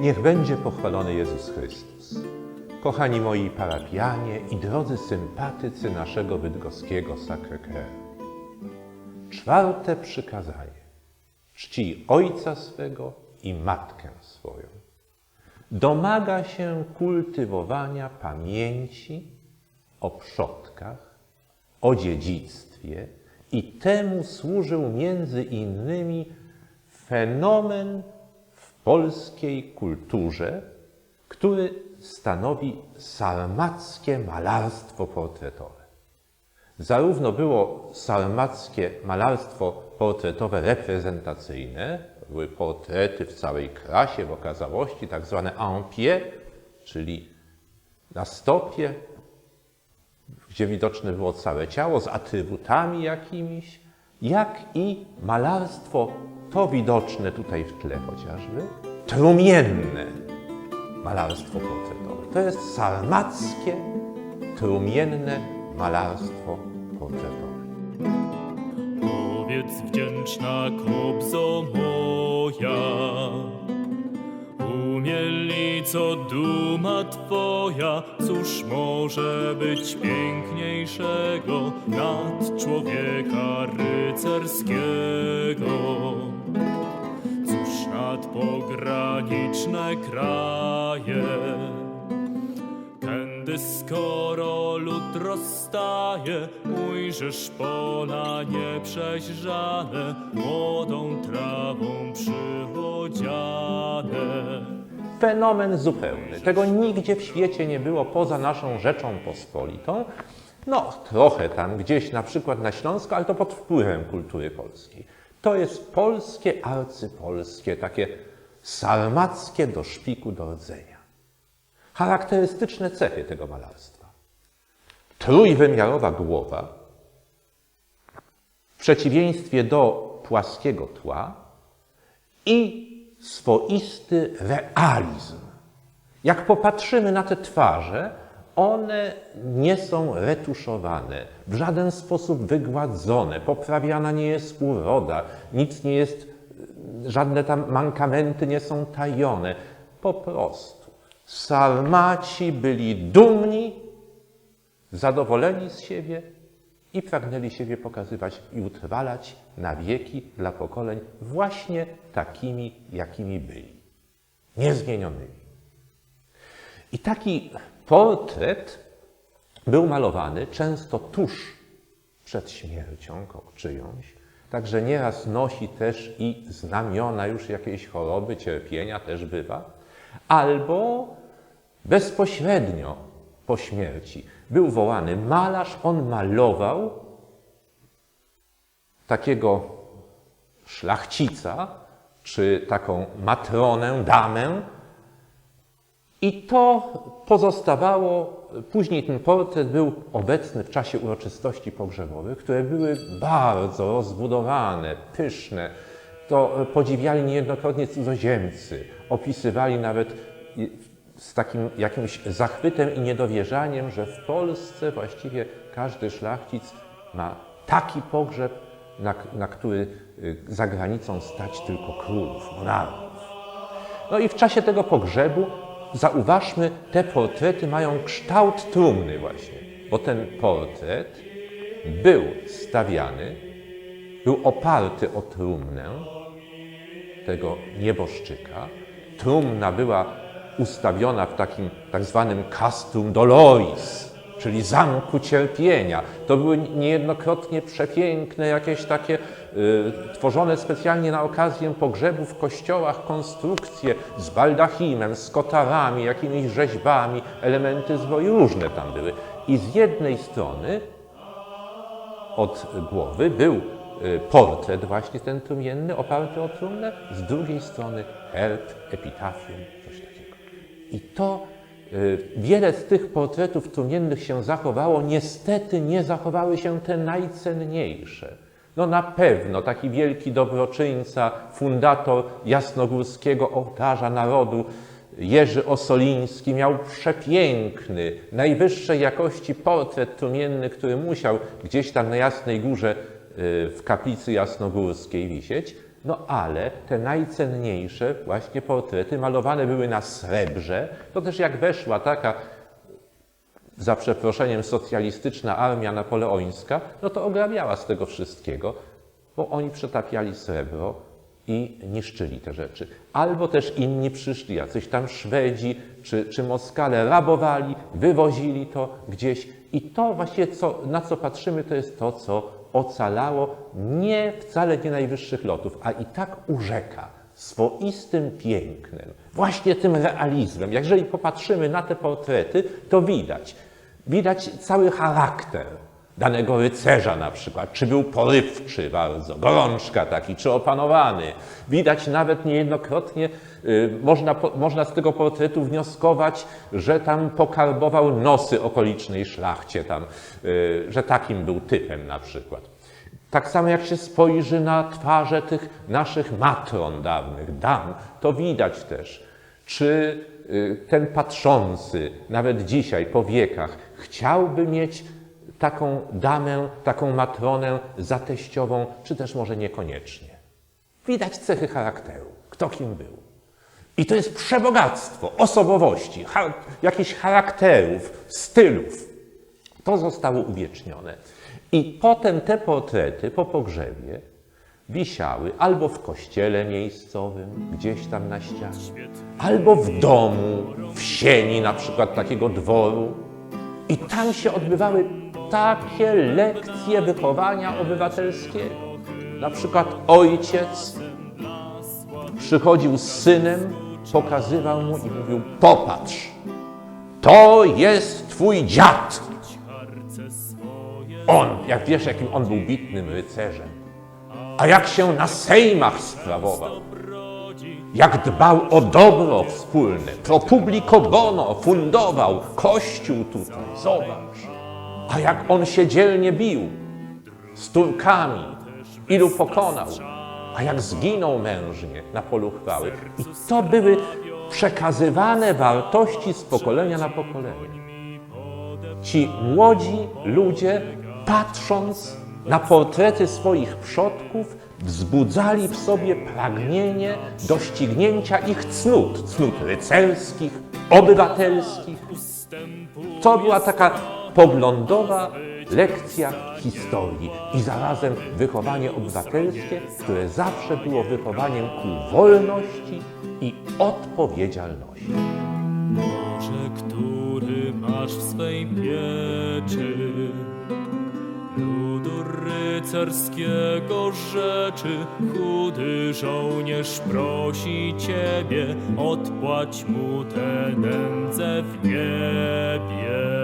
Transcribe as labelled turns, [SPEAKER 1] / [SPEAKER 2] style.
[SPEAKER 1] Niech będzie pochwalony Jezus Chrystus. Kochani moi parapianie i drodzy sympatycy naszego bydgoskiego Sacré-Cœur. Czwarte przykazanie. Czci ojca swego i matkę swoją. Domaga się kultywowania pamięci o przodkach, o dziedzictwie i temu służył między innymi fenomen w polskiej kulturze, który stanowi sarmackie malarstwo portretowe. Zarówno było sarmackie malarstwo portretowe reprezentacyjne, były portrety w całej krasie, w okazałości, tak zwane en pied, czyli na stopie, gdzie widoczne było całe ciało z atrybutami jakimiś, jak i malarstwo, to widoczne tutaj w tle chociażby, trumienne malarstwo portretowe. To jest sarmackie, trumienne malarstwo portretowe.
[SPEAKER 2] Powiedz wdzięczna kobzo moja, umielnico duma twoja, cóż może być piękniejszego nad człowieka rycerskiego? Cóż nad pograniczne kraje? Tędy skoro lud rozstaje, ujrzysz pola nieprzeźrzane, młodą trawą przywodziane.
[SPEAKER 1] Fenomen zupełny. Tego nigdzie w świecie nie było poza naszą Rzeczą Pospolitą. No, trochę tam gdzieś, na przykład na Śląsku, ale to pod wpływem kultury polskiej. To jest polskie, arcypolskie, takie sarmackie do szpiku do rdzenia. Charakterystyczne cechy tego malarstwa. Trójwymiarowa głowa, w przeciwieństwie do płaskiego tła i swoisty realizm. Jak popatrzymy na te twarze, one nie są retuszowane, w żaden sposób wygładzone, poprawiana nie jest uroda, nic nie jest, żadne tam mankamenty nie są tajone. Po prostu Sarmaci byli dumni, zadowoleni z siebie i pragnęli siebie pokazywać i utrwalać na wieki dla pokoleń właśnie takimi, jakimi byli. Niezmienionymi. I taki portret był malowany często tuż przed śmiercią czyjąś, także nieraz nosi też i znamiona już jakiejś choroby, cierpienia też bywa, albo bezpośrednio po śmierci był wołany malarz, on malował takiego szlachcica, czy taką matronę, damę, i to pozostawało, później ten portret był obecny w czasie uroczystości pogrzebowych, które były bardzo rozbudowane, pyszne. To podziwiali niejednokrotnie cudzoziemcy, opisywali nawet z takim jakimś zachwytem i niedowierzaniem, że w Polsce właściwie każdy szlachcic ma taki pogrzeb, na, na który y, za granicą stać tylko królów, monarchów. No i w czasie tego pogrzebu zauważmy, te portrety mają kształt trumny właśnie, bo ten portret był stawiany, był oparty o trumnę tego nieboszczyka. Trumna była ustawiona w takim tak zwanym castrum doloris, czyli zamku cierpienia. To były niejednokrotnie przepiękne, jakieś takie y, tworzone specjalnie na okazję pogrzebu w kościołach konstrukcje z baldachimem, z kotarami, jakimiś rzeźbami, elementy zbroju różne tam były. I z jednej strony od głowy był portret właśnie ten trumienny, oparty o trumnę, z drugiej strony herb, epitafium, coś takiego. I to y, wiele z tych portretów trumiennych się zachowało. Niestety nie zachowały się te najcenniejsze. No na pewno taki wielki dobroczyńca, fundator jasnogórskiego ołtarza narodu, Jerzy Osoliński miał przepiękny, najwyższej jakości portret trumienny, który musiał gdzieś tam na Jasnej Górze y, w kaplicy jasnogórskiej wisieć. No ale te najcenniejsze właśnie portrety malowane były na srebrze. To też jak weszła taka za przeproszeniem socjalistyczna armia napoleońska, no to ograbiała z tego wszystkiego, bo oni przetapiali srebro i niszczyli te rzeczy. Albo też inni przyszli, jacyś tam Szwedzi czy, czy Moskale, rabowali, wywozili to gdzieś. I to właśnie, co, na co patrzymy, to jest to, co ocalało nie wcale nie najwyższych lotów, a i tak urzeka swoistym pięknem, właśnie tym realizmem. Jeżeli popatrzymy na te portrety, to widać, widać cały charakter danego rycerza na przykład, czy był porywczy bardzo, gorączka taki, czy opanowany. Widać nawet niejednokrotnie, y, można, można z tego portretu wnioskować, że tam pokarbował nosy okolicznej szlachcie, tam, y, że takim był typem na przykład. Tak samo jak się spojrzy na twarze tych naszych matron dawnych, dam, to widać też, czy y, ten patrzący, nawet dzisiaj po wiekach, chciałby mieć taką damę, taką matronę za teściową, czy też może niekoniecznie. Widać cechy charakteru, kto kim był. I to jest przebogactwo osobowości, char- jakichś charakterów, stylów. To zostało uwiecznione. I potem te portrety po pogrzebie wisiały albo w kościele miejscowym, gdzieś tam na ścianie, albo w domu, w sieni na przykład takiego dworu. I tam się odbywały takie lekcje wychowania obywatelskiego. Na przykład ojciec przychodził z synem, pokazywał mu i mówił: Popatrz, to jest twój dziad. On, jak wiesz, jakim on był bitnym rycerzem, a jak się na sejmach sprawował, jak dbał o dobro wspólne, pro publico bono, fundował kościół tutaj, zobacz. A jak on się dzielnie bił z Turkami, ilu pokonał, a jak zginął mężnie na polu chwały. I to były przekazywane wartości z pokolenia na pokolenie. Ci młodzi ludzie, patrząc na portrety swoich przodków, wzbudzali w sobie pragnienie doścignięcia ich cnót, cnót rycerskich, obywatelskich. To była taka poglądowa lekcja historii i zarazem wychowanie obywatelskie, które zawsze było wychowaniem ku wolności i odpowiedzialności.
[SPEAKER 2] Boże, który masz w swej pieczy ludu rycerskiego rzeczy, chudy żołnierz prosi Ciebie, odpłać mu tę nędzę w niebie.